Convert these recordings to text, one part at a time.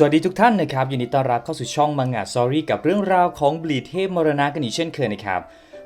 สวัสดีทุกท่านนะครับยินดีต้อนรับเข้าสู่ช่องมังงะซอรี่กับเรื่องราวของบลีดเทพมรณะกันอีกเช่นเคยนะครับ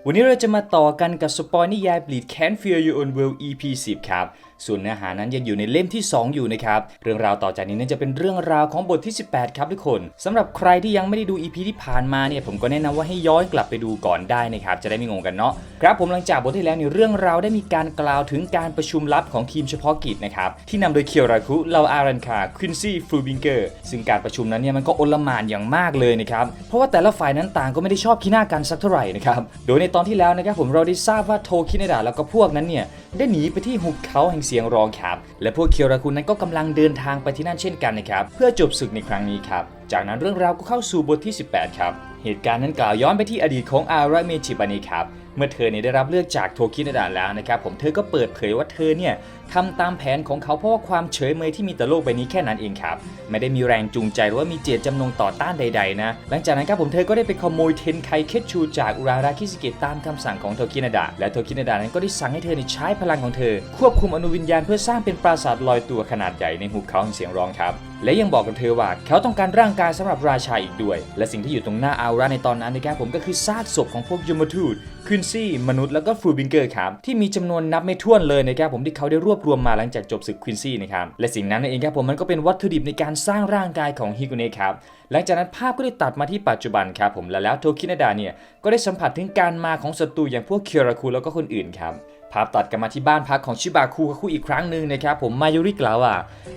วันนี้เราจะมาต่อกันกับสปอยนิยายบลีดแคนเฟียร์ยูออนเวล EP 10 ครับ ส่วนเนื้อหานั้นยังอยู่ในเล่มที่ 2 อยู่นะครับ เรื่องราวต่อจากนี้นั้นจะเป็นเรื่องราวของบทที่ 18 ครับทุกคนสำหรับใครที่ยังไม่ได้ดู EP ที่ผ่านมาเนี่ยผมก็แนะนำว่าให้ย้อนกลับไปดูก่อนได้นะครับ จะได้ไม่งงกันเนาะครับผมหลังจากบทที่แล้วเนี่ยเรื่องราวได้มีการกล่าวถึงการประชุมลับของทีมเฉพาะกิจนะครับที่นำโดยเคียวราคุเลาอารันคาควินซี่ฟรูบิงเกอร์ซึ่งการประชุมนั้นเนี่ยมันก็อลหม่านอย่างมากเลยนะครับเพราะว่าแต่ละฝ่ายนั้นต่างก็ไม่ได้ชอบขี้หน้ากันสักเท่าไหร่นะครับโดยในตอนที่แล้วนะครับผมเราได้ทราบว่าโทคินดะแล้วก็พวกนั้นเนี่ยได้หนีไปที่หุบเขาแห่งสียงร้องครับ และพวกเคียวราคุนั้นก็กำลังเดินทางไปที่นั่นเช่นกันนะครับ เพื่อจบศึกในครั้งนี้ครับ จากนั้นเรื่องราวก็เข้าสู่บทที่ 18 ครับ เหตุการณ์นั้นกล่าวย้อนไปที่อดีตของอาราเมจิบานีครับ เมื่อเธอเนี่ยได้รับเลือกจากโทคินาดะแล้วนะครับ ผมเธอก็เปิดเผยว่าเธอเนี่ยทำตามแผนของเขาเพราะว่าความเฉยเมยที่มีต่อโลกใบนี้แค่นั้นเองครับ ไม่ได้มีแรงจูงใจหรือว่ามีเจตจำนงต่อต้านใดๆนะ หลังจากนั้นครับผมเธอก็ได้ไปขโมยเทนไคเคชูจากอุราราคิสเกะตามคำสั่งของโทคินาดะและโทคินาดะนั้นก็ได้สั่งให้เธอใช้พลังของเธอ ควบคุมอนุวิญญาณเพื่อสร้างเป็นปราสาทลอยตัวขนาดใหญ่ในหุบเขาแห่งเสียงร้องครับ และยังบอกกับเธอว่าเขาต้องการร่างกายสำหรับราชาอีกด้วย และสิ่งที่อยู่ตรงหน้าอาราในตอนนั้นนะครับผมก็คือซากศพของพวกยมทูตควินซี่ มนุษย์แล้วก็ฟรูบิงเกอร์ครับที่มีจำนวนนับไม่ถ้วนเลยนะครับผมที่เขาได้รวบรวมมาหลังจากจบศึกควินซี่นะครับและสิ่งนั้นเองครับผมมันก็เป็นวัตถุดิบในการสร้างร่างกายของฮิกุเนะครับ หลังจากนั้นภาพก็ได้ตัดมาที่ปัจจุบันครับผมและแล้วโทคินาดาเนี่ยก็ได้สัมผัสถึงการมาของศัตรูอย่างพวกเคียราคุแล้วก็คนอื่นครับภาพตัดกลับมาที่บ้านพักของชิบาคุคาคุอีกครั้งหนึ่งนะครับผมมายุริกล่าวว่า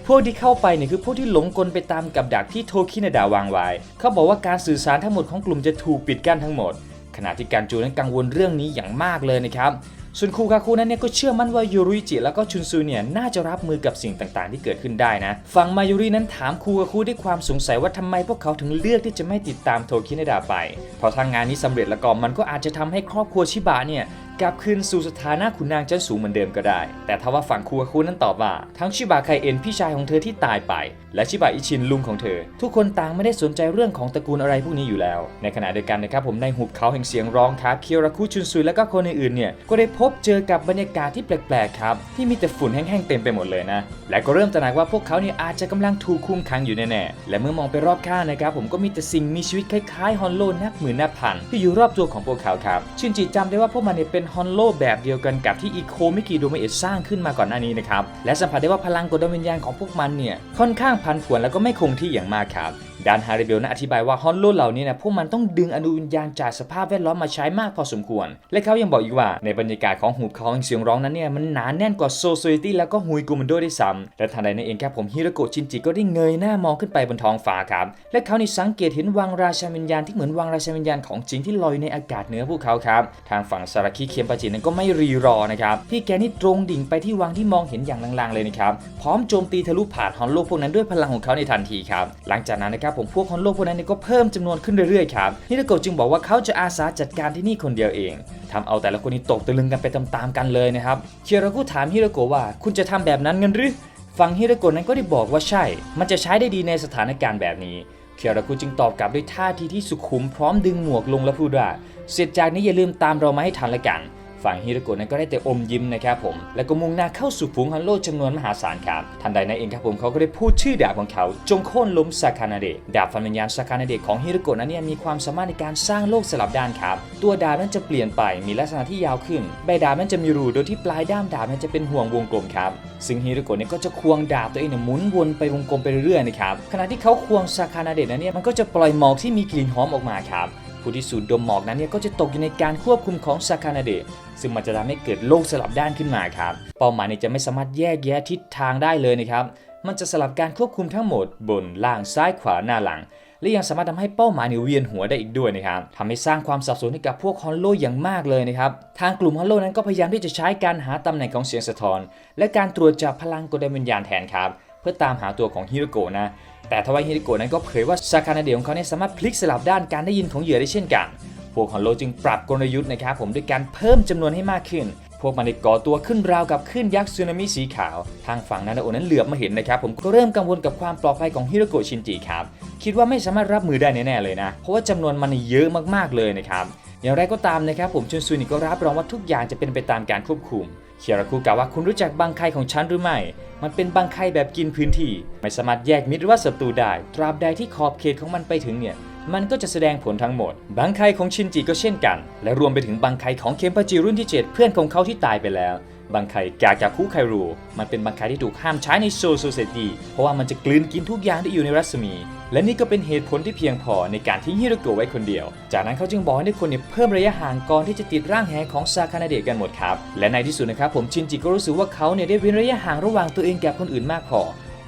พวกที่เข้าไปเนี่ยคือพวกที่หลงกลไปตามกับดักที่โทคินาดาวางไว้ เขาบอกว่าการสื่อสารทั้งหมดของกลุ่มจะถูกปิดกั้นทั้งหมด ขณะที่การจูนั้นกังวลเรื่องนี้อย่างมากเลยนะครับ ส่วนคูคาคุนั้นเนี่ยก็เชื่อมั่นว่ายูริจิแล้วก็ชุนซูเนี่ยน่าจะรับมือกับสิ่งต่างๆ ที่เกิดขึ้นได้นะ ฝั่งมายุรินั้นถามคูคาคุด้วยความสงสัยว่าทำไมพวกเขาถึงเลือกที่จะไม่ติดตามโทคินาดาไป เพราะทางงานนี้สำเร็จแล้วก็มันก็อาจจะทำให้ครอบครัวชิบะเนี่ย กลับคืนสู่สถานะขุนนางชั้นสูงเหมือนเดิมก็ได้ แต่ทว่าฝั่งคูคาคุนั้นตอบว่า ทั้งชิบะไคเอ็นพี่ชายของเธอที่ตายไป และชิบะอิชินลุงของเธอ ทุกคนต่างไม่ได้สนใจเรื่องของตระกูลอะไรพวกนี้อยู่แล้ว ในขณะเดียวกันนะครับผมในหุบเขาแห่งเสียงร้องครับเคียวราคุชุนซุยและก็คนอื่นๆเนี่ยก็ได้พบเจอกับบรรยากาศที่แปลกๆครับที่มีแต่ฝุ่นแห้งๆเต็มไปหมดเลยนะและก็เริ่มตระหนักว่าพวกเขาเนี่ยอาจจะกำลังถูกคุมขังอยู่แน่ๆและเมื่อมองไปรอบข้างนะครับผมก็มีแต่สิ่งมีชีวิตคล้ายๆฮอนโลนับหมื่นนับพันที่อยู่รอบตัวของพวกเขาครับชินจิจำได้ว่าพวกมันเนี่ยเป็นฮอนโลแบบเดียวกันกับที่อีโคมิกิโดเมเอะสร้างขึ้นมาก่อนหน้านี้นะครับ และสัมผัสได้ว่าพลังกดวิญญาณของพวกมันเนี่ยค่อนข้างพันผวนแล้วก็ไม่คงที่อย่างมากครับดานฮาริเบลนัอธิบายว่าฮอนโลเหล่านี้นะพวกมันต้องดึงอนุวิญญาณจากสภาพแวดล้อมมาใช้มากพอสมควร และเขายังบอกอีกว่าในบรรยากาศของหุบเขาเสียงร้องนั้นเนี่ยมันหนาแน่นกว่าโซโซยตี้แล้วก็ฮุยกุมันโดด้วยซ้ำและทันใดนั้นเองครับผมฮิโรโกะชินจิก็ได้เงยหน้ามองขึ้นไปบนท้องฟ้าครับและเขานี่สังเกตเห็นวังราชาวิญญาณที่เหมือนวังราชาวิญญาณของจริงที่ลอยในอากาศเหนือพวกเขาครับทางฝั่งซาราคิเคียมปาจินั้นก็ไม่รีรอนะครับพี่แกนี่ตรงดิ่งไปที่วังที่มองเห็นอย่างลางๆเลยนะครับพร้อมโจมตีทะลุผ่านฮอนโลพวกนั้นด้วยพลังของเขาในทันทีครับหลังจากนั้นนะครับผมพวกฮอนโลพวกนั้นเนี่ยก็เพิ่มจำนวนขึ้นเรื่อยๆครับฮิโรโกะจึงบอกว่าเขาจะอาสาจัดการที่นี่คนเดียวเองทำเอาแต่ละคนนี่ตกตะลึงกันไปตามๆกันเลยนะครับเคียรากุถามฮิโรโกะว่าคุณจะทำแบบนั้นเงินหรือฝั่งฮิโรโกะนั้นก็ได้บอกว่าใช่ มันจะใช้ได้ดีในสถานการณ์แบบนี้เคียรากุจึงตอบกลับด้วยท่าทีที่สุขุมพร้อมดึงหมวกลงและพูดว่าเสร็จจากนี้อย่าลืมตามเรามาให้ทันละกัน ฝั่งฮิโรโกะนั้นก็ได้แต่อมยิ้มนะครับผม แล้วก็มุ่งหน้าเข้าสู่ฝูงฮันโลจำนวนมหาศาลครับ ทันใดนั้นเองครับผมเขาก็ได้พูดชื่อดาบของเขา จงโค่นล้มซาคานาเดะดาบฟันวิญญาณซาคานาเดะของฮิโรโกะนั้นเนี่ยมีความสามารถในการสร้างโลกสลับด้านครับ ตัวดาบนั้นจะเปลี่ยนไปมีลักษณะที่ยาวขึ้น ใบดาบนั้นจะมีรูโดยที่ปลายด้ามดาบนั้นจะเป็นห่วงวงกลมครับ ซึ่งฮิโรโกะเนี่ยก็จะควงดาบตัวเองเนี่ยหมุนวนไปวงกลมไปเรื่อยๆนะครับ ขณะที่เขาควงซาคานาเดะนั้นเนี่ยมันก็จะปล่อยหมอกที่มีกลิ่นหอมออกมาครับ ผู้ที่สูดดมหมอกนั้นเนี่ยก็จะตกอยู่ในการควบคุมของซาคานาเดะซึ่งมันจะทำให้เกิดโลกสลับด้านขึ้นมาครับ เป้าหมายเนี่ยจะไม่สามารถแยกแยะทิศทางได้เลยนะครับ มันจะสลับการควบคุมทั้งหมด บนล่างซ้ายขวาหน้าหลัง และยังสามารถทำให้เป้าหมายเนี่ยเวียนหัวได้อีกด้วยนะครับทำให้สร้างความสับสนให้กับพวกฮอนโลอย่างมากเลยนะครับ ทางกลุ่มฮอนโลนั้นก็พยายามที่จะใช้การหาตำแหน่งของเสียงสะท้อน และการตรวจจับพลังกลวิญญาณแทนครับ พื่อตามหาตัวของฮิโรโกะนะ แต่ทว่าฮิโรโกะนั้นก็เผยว่าซาคานาเดะของเขาเนี่ยสามารถพลิกสลับด้านการได้ยินของเหยื่อได้เช่นกัน พวกฮอนโลจึงปรับกลยุทธ์นะครับผมด้วยการเพิ่มจำนวนให้มากขึ้น พวกมันได้ก่อตัวขึ้นราวกับขึ้นยักษ์สึนามิสีขาว ทางฝั่งนานาโอนั้นเหลือบมาเห็นนะครับผมก็เริ่มกังวลกับความปลอดภัยของฮิโรโกะชินจิครับ คิดว่าไม่สามารถรับมือได้แน่ๆเลยนะ เพราะว่าจำนวนมันเยอะมากๆเลยนะครับ อย่างไรก็ตามนะครับผมชุนซุนี่ก็รับรองว่าทุกอย่างจะเป็นไปตามการควบคุม เคียราคุกล่าวว่าคุณรู้จักบางไคของฉันหรือไม่ มันเป็นบางไคแบบกินพื้นที่ ไม่สามารถแยกมิตรหรือว่าศัตรูได้ ตราบใดที่ขอบเขตของมันไปถึงเนี่ย มันก็จะแสดงผลทั้งหมด บางไคของชินจิก็เช่นกัน และรวมไปถึงบางไคของเคมปาจิรุ่นที่ 7 เพื่อนของเขาที่ตายไปแล้ว บังไคกากาคุไครูมันเป็นบังไคที่ถูกห้ามใช้ในโซโซเซตีเพราะว่ามันจะกลืนกินทุกอย่างที่อยู่ในรัศมี และนี่ก็เป็นเหตุผลที่เพียงพอในการทิ้งฮิโรโกะไว้คนเดียว จากนั้นเขาจึงบอกให้ทุกคนเนี่ยเพิ่มระยะห่างก่อนที่จะติดร่างแหของซาคานาเดะกันหมดครับ และในที่สุดนะครับผมชินจิก็รู้สึกว่าเขาเนี่ยได้เว้นระยะห่างระหว่างตัวเองกับคนอื่นมากพอ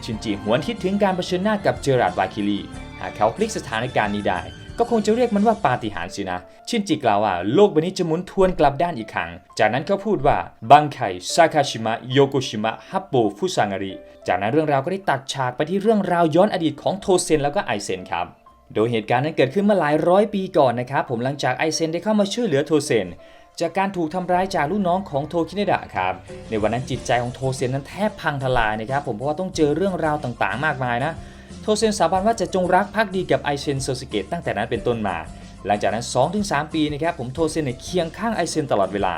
ชินจิหวนคิดถึงการเผชิญหน้ากับเจอราร์ดวาคิลีหากเขาพลิกสถานการณ์นี้ได้ ก็คงจะเรียกมันว่าปาฏิหาริย์สินะ ชินจิกล่าวว่าโลกใบนี้จะหมุนทวนกลับด้านอีกครั้ง จากนั้นเขาพูดว่าบังไคซาคาชิมะโยโกชิมะฮับโบฟุซางาริจากนั้นเรื่องราวก็ได้ตัดฉากไปที่เรื่องราวย้อนอดีตของโทเซนแล้วก็ไอเซนครับโดยเหตุการณ์นั้นเกิดขึ้นเมื่อหลายร้อยปีก่อนนะครับผมหลังจากไอเซนได้เข้ามาช่วยเหลือโทเซนจากการถูกทำร้ายจากลูกน้องของโทคิเนดะครับ ในวันนั้นจิตใจของโทเซนนั้นแทบพังทลายนะครับผมเพราะว่าต้องเจอเรื่องราวต่างๆ มากมายนะ ทเซนสาบานว่าจะจงรักภักดีกับไอเซนโซสเกตตั้งแต่นั้นเป็นต้นมา หลังจากนั้น 2-3 ปีนะครับผมโทเซนเนี่ยเคียงข้างไอเซนตลอดเวลา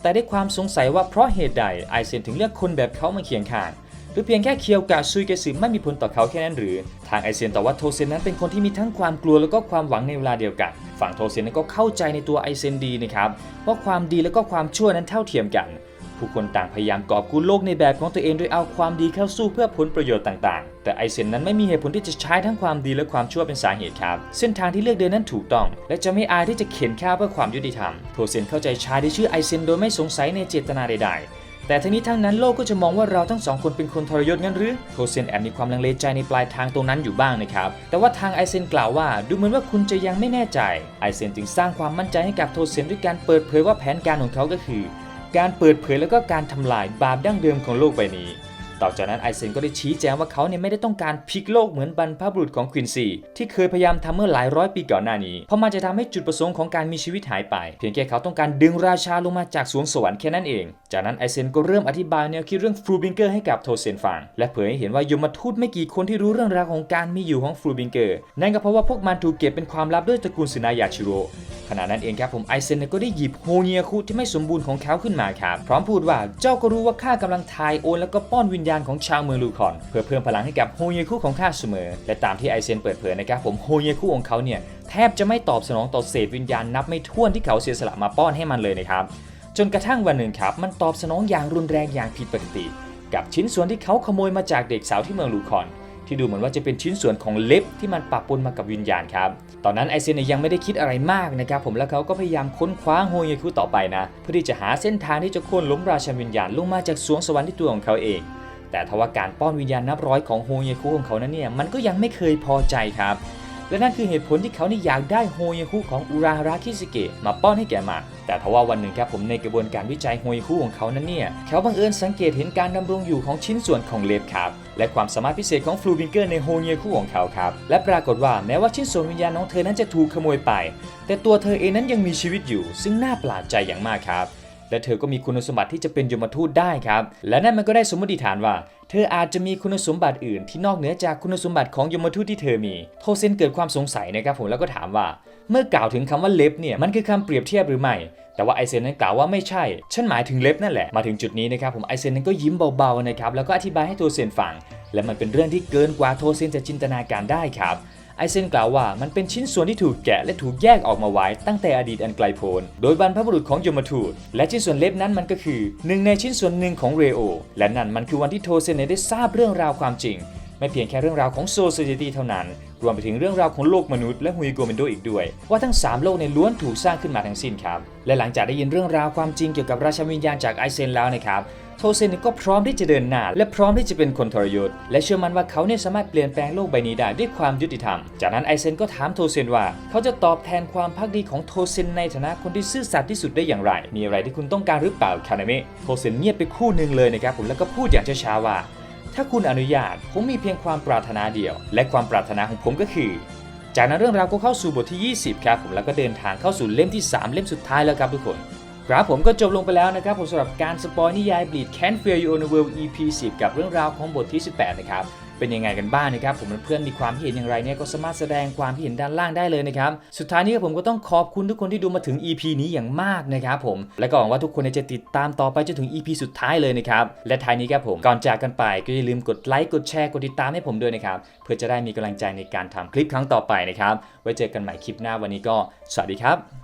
แต่ได้ความสงสัยว่าเพราะเหตุใดไอเซนถึงเลือกคนแบบเขามาเคียงข้าง หรือเพียงแค่เคียวกะซุยเกสึไม่มีผลต่อเขาแค่นั้นหรือ ทางไอเซนตอบว่าโทเซนนั้นเป็นคนที่มีทั้งความกลัวแล้วก็ความหวังในเวลาเดียวกัน ฝั่งโทเซนนั้นก็เข้าใจในตัวไอเซนดีนะครับว่าความดีแล้วก็ความชั่วนั้นเท่าเทียมกัน ผู้คนต่างพยายามกอบกู้โลกในแบบของตัวเองโดยเอาความดีเข้าสู้เพื่อผลประโยชน์ต่างๆ แต่ไอเซนนั้นไม่มีเหตุผลที่จะใช้ทั้งความดีและความชั่วเป็นสาเหตุครับ เส้นทางที่เลือกเดินนั้นถูกต้อง และจะไม่อายที่จะเข็นข้าวเพื่อความยุติธรรมโทเซนเข้าใจชายที่ชื่อไอเซนโดยไม่สงสัยในเจตนาใดๆแต่ทั้งนี้ทั้งนั้นโลกก็จะมองว่าเราทั้งสองคนเป็นคนทรยศงั้นหรือโทเซนแอบมีความลังเลใจในปลายทางตรงนั้นอยู่บ้างนะครับ แต่ว่าทางไอเซนกล่าวว่าดูเหมือนว่าคุณจะยังไม่แน่ใจ ไอเซนจึงสร้างความมั่นใจให้กับโทเซนด้วยการเปิดเผยว่าแผนการของเขาก็คือ การเปิดเผยแล้วก็การทำลายบาปดั้งเดิมของโลกใบนี้ ต่อจากนั้นไอเซนก็ได้ชี้แจงว่าเขาเนี่ยไม่ได้ต้องการพลิกโลกเหมือนบรรพบุรุษของควินซีที่เคยพยายามทำเมื่อหลายร้อยปีก่อนหน้านี้ เพราะมันจะทำให้จุดประสงค์ของการมีชีวิตหายไป เพียงแค่เขาต้องการดึงราชาลงมาจากสวงสวรรค์แค่นั้นเอง จากนั้นไอเซนก็เริ่มอธิบายแนวคิดเรื่องฟรูบิงเกอร์ให้กับโทเซนฟัง และเผยให้เห็นว่ายมทูตไม่กี่คนที่รู้เรื่องราวของการมีอยู่ของฟรูบิงเกอร์ นั่นก็เพราะว่าพวกมันถูกเก็บเป็นความลับด้วยตระกูลสึนายาชิโรขณะนั้นเองครับผมไอเซนก็ได้หยิบโฮเงียคุที่ไม่สมบูรณ์ของเขาขึ้นมาครับ พร้อมพูดว่าเจ้าก็รู้ว่าข้ากำลังทายโอนแล้วก็ป้อนวิญญาณของชาวเมืองลูคอน เพื่อเพิ่มพลังให้กับโฮเงียคุของข้าเสมอ และตามที่ไอเซนเปิดเผยนะครับผมโฮเงียคุของเขาเนี่ยแทบจะไม่ตอบสนองต่อเศษวิญญาณนับไม่ถ้วนที่เขาเสียสละมาป้อนให้มันเลยนะครับจนกระทั่งวันหนึ่งครับ มันตอบสนองอย่างรุนแรงอย่างผิดปกติ กับชิ้นส่วนที่เขาขโมยมาจากเด็กสาวที่เมืองลูคอน ที่ดูเหมือนว่าจะเป็นชิ้นส่วนของเล็บที่มันปะปนมากับวิญญาณครับ ตอนนั้นไอเซนยังไม่ได้คิดอะไรมากนะครับผมแล้วเขาก็พยายามค้นคว้าโฮเยคุต่อไปนะ เพื่อที่จะหาเส้นทางที่จะโค่นล้มราชาวิญญาณลงมาจากสวงสวรรค์ที่ตัวของเขาเอง แต่ทว่าการป้อนวิญญาณนับร้อยของโฮเยคุของเขานั้นเนี่ยมันก็ยังไม่เคยพอใจครับ และนั่นคือเหตุผลที่เขานี่อยากได้โฮเยคุของอุราฮาระคิสเกะมาป้อนให้แก่มันแต่ทว่าวันหนึ่งครับผมในกระบวนการวิจัยโฮเยคุของเขานั้นเนี่ย เขาบังเอิญสังเกตเห็นการดำรงอยู่ของชิ้นส่วนของเล็บครับ และความสามารถพิเศษของฟลูบิงเกอร์ในโฮเยคุของเขาครับ และปรากฏว่าแม้ว่าชิ้นส่วนวิญญาณของเธอนั้นจะถูกขโมยไป แต่ตัวเธอเองนั้นยังมีชีวิตอยู่ ซึ่งน่าประหลาดใจอย่างมากครับและเธอก็มีคุณสมบัติที่จะเป็นยมทูตได้ครับ และนั่นมันก็ได้สมมติฐานว่า เธออาจจะมีคุณสมบัติอื่นที่นอกเหนือจากคุณสมบัติของยมทูตที่เธอมี โทเซนเกิดความสงสัยนะครับผมแล้วก็ถามว่า เมื่อกล่าวถึงคำว่าเล็บเนี่ยมันคือคำเปรียบเทียบหรือไม่ แต่ว่าไอเซนนั้นกล่าวว่าไม่ใช่ ฉันหมายถึงเล็บนั่นแหละ มาถึงจุดนี้นะครับผมไอเซนนั้นก็ยิ้มเบาๆนะครับแล้วก็อธิบายให้โทเซนฟัง และมันเป็นเรื่องที่เกินกว่าโทเซนจะจินตนาการได้ครับ ไอเซนกล่าวว่ามันเป็นชิ้นส่วนที่ถูกแกะและถูกแยกออกมาไว้ตั้งแต่อดีตอันไกลโพ้นโดยบรรพบุรุษของยมทูต และชิ้นส่วนเล็บนั้นมันก็คือหนึ่งในชิ้นส่วนหนึ่งของเรโอ และนั่นมันคือวันที่โทเซนได้ทราบเรื่องราวความจริง ไม่เพียงแค่เรื่องราวของโซเซตี้เท่านั้น รวมไปถึงเรื่องราวของโลกมนุษย์และฮุยโกเมนโดอีกด้วย ว่าทั้ง 3 โลกในล้วนถูกสร้างขึ้นมาทั้งสิ้นครับ และหลังจากได้ยินเรื่องราวความจริงเกี่ยวกับราชวิญญาณจากไอเซนแล้วนะครับ โทเซนก็พร้อมที่จะเดินหน้าและพร้อมที่จะเป็นคนทรยศและเชื่อมั่นว่าเขาเนี่ยสามารถเปลี่ยนแปลงโลกใบนี้ได้ด้วยความยุติธรรม จากนั้นไอเซนก็ถามโทเซนว่า เขาจะตอบแทนความพักดีของโทเซนในฐานะคนที่ซื่อสัตย์ที่สุดได้อย่างไร มีอะไรที่คุณต้องการหรือเปล่าคานาเมะโทเซนเงียบไปคู่หนึ่งเลยนะครับผมแล้วก็พูดอย่างช้าๆว่า ถ้าคุณอนุญาตผมมีเพียงความปรารถนาเดียว และความปรารถนาของผมก็คือจากนั้นเรื่องราวก็เข้าสู่บทที่ 20 ครับผมแล้วก็เดินทางเข้าสู่เล่มที่ 3 เล่มสุดท้ายแล้วครับทุกคน ครับผมก็จบลงไปแล้วนะครับผมสำหรับการสปอยนิยาย Bleed Can't Fear You on the World EP 10 กับเรื่องราวของบทที่ 18 นะครับ เป็นยังไงกันบ้างนะครับ ผมเพื่อนมีความเห็นอย่างไรเนี่ยก็สามารถแสดงความเห็นด้านล่างได้เลยนะครับ สุดท้ายนี้ผมก็ต้องขอบคุณทุกคนที่ดูมาถึง EP นี้อย่างมากนะครับผม และก็หวังว่าทุกคนจะติดตามต่อไปจนถึง EP สุดท้ายเลยนะครับ และท้ายนี้ครับผมก่อนจากกันไปก็อย่าลืมกดไลค์กดแชร์กดติดตามให้ผมด้วยนะครับเพื่อจะได้มีกำลังใจในการทำคลิปครั้งต่อไปนะครับไว้เจอกันใหม่คลิปหน้าวันนี้ก็ สวัสดีครับ